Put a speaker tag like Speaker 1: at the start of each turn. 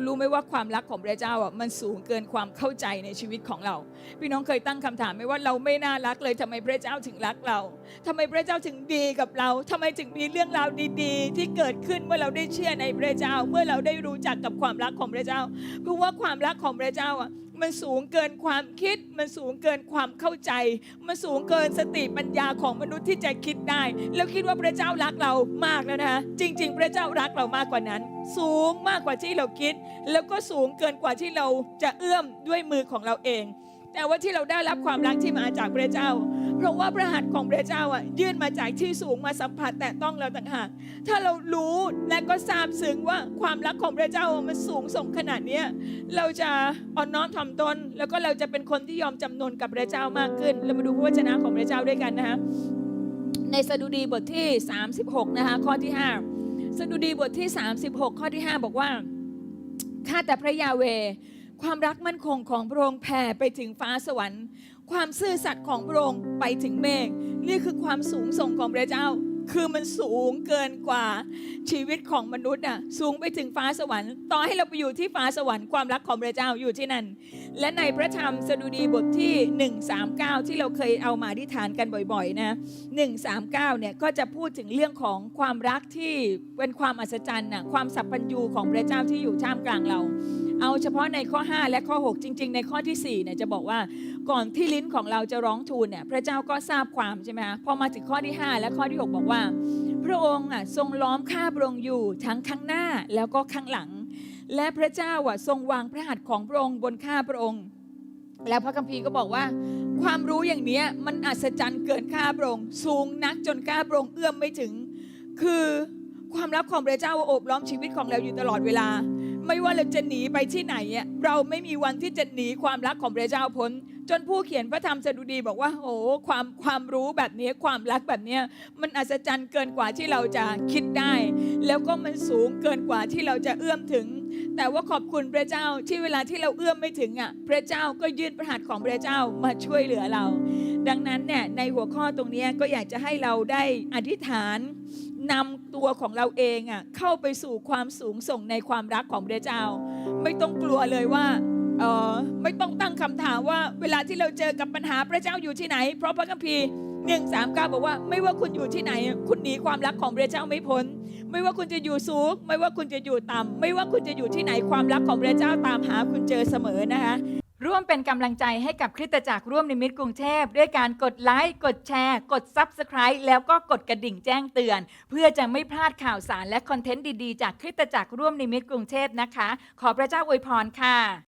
Speaker 1: คุณรู้ไหมว่าความรักของพระเจ้าอะมันสูงเกินความเข้าใจในชีวิตของเรา พี่น้องเคยตั้งคำถามไหมว่าเราไม่น่ารักเลยทำไมพระเจ้าถึงรักเราทำไมพระเจ้าถึงดีกับเราทำไมถึงมีเรื่องราวดีๆ ที่เกิดขึ้นเมื่อเราได้เชื่อในพระเจ้า เมื่อเราได้รู้จักกับความรักของพระเจ้าเพราะว่าความรักของพระเจ้าอะ มันสูงเกินความคิด มันสูงเกินความเข้าใจ มันสูงเกินสติปัญญาของมนุษย์ที่จะคิดได้ แล้วคิดว่าพระเจ้ารักเรามากแล้วนะคะจริง ๆ พระเจ้ารักเรามากกว่านั้น สูงมากกว่าที่เราคิด แล้วก็สูงเกินกว่าที่เราจะเอื้อมด้วยมือของเราเอง แต่ว่าที่เราได้รับความรักที่มาจากพระเจ้า เพราะว่าพระหัตถ์ของพระเจ้าอะยื่นมาจากที่สูงมาสัมผัสแต่ต้องเราต่างหากถ้าเรารู้และก็ทราบซึ้งว่าความรักของพระเจ้ามันสูงส่งขนาดนี้เราจะอ่อนน้อมถ่อมตน แล้วก็เราจะเป็นคนที่ยอมจำนนกับพระเจ้ามากขึ้น เรามาดูพระวจนะของพระเจ้าด้วยกันนะคะในสดุดีบทที่ 36 นะคะข้อที่ 5 สดุดีบทที่ 36 ข้อที่ 5 บอกว่าข้าแต่พระยาเวความรักมั่นคงของพระองค์แผ่ไปถึงฟ้าสวรรค์ ความซื่อสัตย์ของพระองค์ไปถึงเมฆนี่คือความสูงส่งของพระเจ้า คือมันสูงเกินกว่าชีวิตของมนุษย์อะสูงไปถึงฟ้าสวรรค์ต่อให้เราไปอยู่ที่ฟ้าสวรรค์ความรักของพระเจ้าอยู่ที่นั่น และในพระธรรมสดุดีบทที่ 139 ที่เราเคยเอามาอธิษฐานกันบ่อยๆนะ139เนี่ยก็จะพูดถึงเรื่องของความรักที่เป็นความอัศจรรย์น่ะความสัพพัญญูของพระเจ้าที่อยู่ท่ามกลางเรา เอาเฉพาะในข้อ 5 และข้อ 6 จริง ๆ ในข้อที่4เนี่ยจะบอกว่าก่อนที่ลิ้นของเราจะร้องทูลเนี่ยพระเจ้าก็ทราบความใช่ไหมคะพอมาถึงข้อที่ 5 และข้อที่ 6 บอกว่า พระองค์อะทรงล้อมข้าพระองค์อยู่ทั้งข้างหน้าแล้วก็ข้างหลัง และพระเจ้าอะทรงวางพระหัตถ์ของพระองค์บนข้าพระองค์ แล้วพระคัมภีร์ก็บอกว่า ความรู้อย่างนี้มันอัศจรรย์เกินข้าพระองค์สูงนักจนข้าพระองค์เอื้อมไม่ถึง คือความรักของพระเจ้าโอบล้อมชีวิตของเราอยู่ตลอดเวลา ไม่ว่าเราจะหนีไปที่ไหนเราไม่มีวันที่จะหนีความรักของพระเจ้าพ้นจนผู้เขียนพระธรรมสดุดีบอกว่าโอ้ความความรู้แบบนี้ความรักแบบนี้มันอัศจรรย์เกินกว่าที่เราจะคิดได้ แล้วก็มันสูงเกินกว่าที่เราจะเอื้อมถึง แต่ว่าขอบคุณพระเจ้าที่เวลาที่เราเอื้อมไม่ถึงอะพระเจ้าก็ยื่นพระหัตของพระเจ้ามาช่วยเหลือเรา ดังนั้นเนี่ยในหัวข้อตรงนี้ก็อยากจะให้เราได้อธิษฐาน นำตัวของเราเองอะเข้าไปสู่ความสูงส่งในความรักของพระเจ้า ไม่ต้องกลัวเลยว่าเออไม่ต้องตั้งคำถามว่าเวลาที่เราเจอกับปัญหาพระเจ้าอยู่ที่ไหน เพราะพระคัมภีร์หนึ่งสามเก้าบอกว่า ไม่ว่าคุณอยู่ที่ไหน คุณหนีความรักของพระเจ้าไม่พ้น ไม่ว่าคุณจะอยู่สูง ไม่ว่าคุณจะอยู่ต่ำไม่ว่าคุณจะอยู่ที่ไหนความรักของพระเจ้าตามหาคุณเจอเสมอนะคะ ร่วมเป็นกำลังใจให้กับคริสตจักรร่วมนิมิตกรุงเทพ ด้วยการกดไลค์ กดแชร์ กด Subscribe แล้วก็กดกระดิ่งแจ้งเตือน เพื่อจะไม่พลาดข่าวสารและคอนเทนต์ดีๆ จากคริสตจักรร่วมนิมิตกรุงเทพนะคะ ขอพระเจ้าอวยพรค่ะ